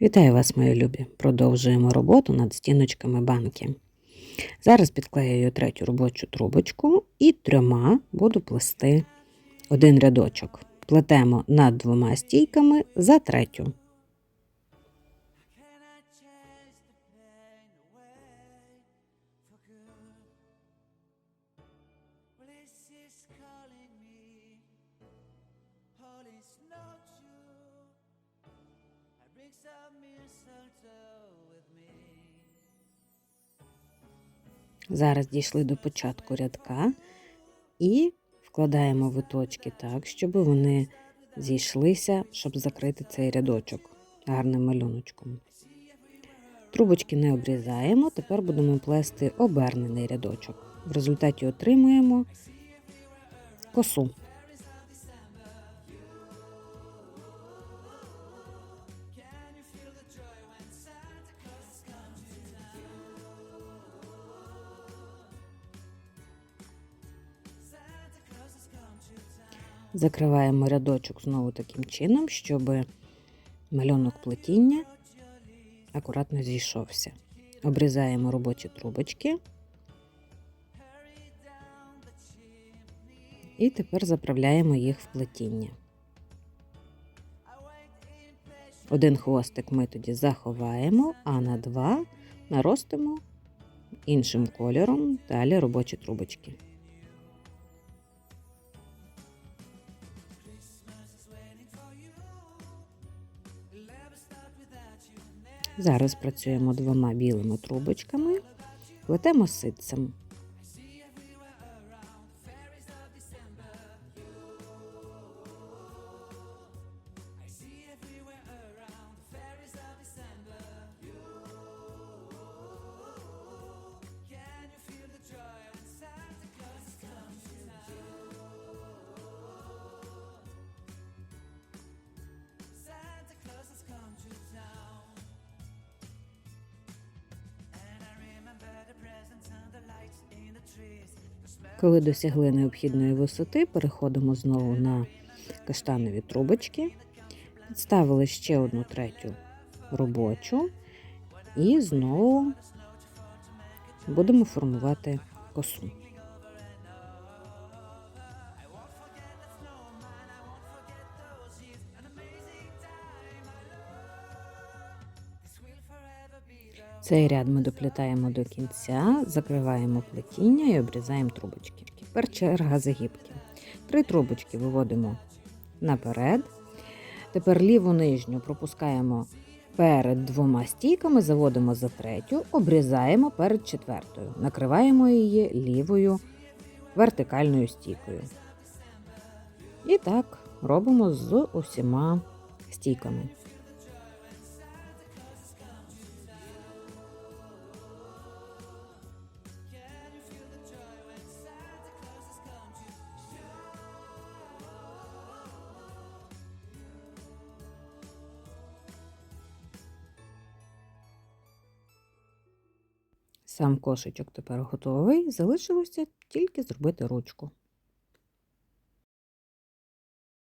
Вітаю вас, мої любі! Продовжуємо роботу над стіночками банки. Зараз підклеюю третю робочу трубочку і трьома буду плести один рядочок. Плетемо над двома стійками за третю. I Зараз дійшли до початку рядка і вкладаємо виточки так, щоб вони зійшлися, щоб закрити цей рядочок гарним малюночком. Трубочки не обрізаємо, тепер будемо плести обернений рядочок. В результаті отримуємо косу. Закриваємо рядочок знову таким чином, щоб малюнок плетіння акуратно зійшовся. Обрізаємо робочі трубочки. І тепер заправляємо їх в плетіння. Один хвостик ми тоді заховаємо, а на два наростимо іншим кольором далі робочі трубочки. Зараз працюємо двома білими трубочками, плетемо ситцем. Коли досягли необхідної висоти, переходимо знову на каштанові трубочки, підставили ще одну третю робочу і знову будемо формувати косу. Цей ряд ми доплітаємо до кінця, закриваємо плетіння і обрізаємо трубочки. Тепер черга загибки. Три трубочки виводимо наперед. Тепер ліву нижню пропускаємо перед двома стійками, заводимо за третю, обрізаємо перед четвертою, накриваємо її лівою вертикальною стійкою. І так робимо з усіма стійками. Сам кошечок тепер готовий. Залишилося тільки зробити ручку.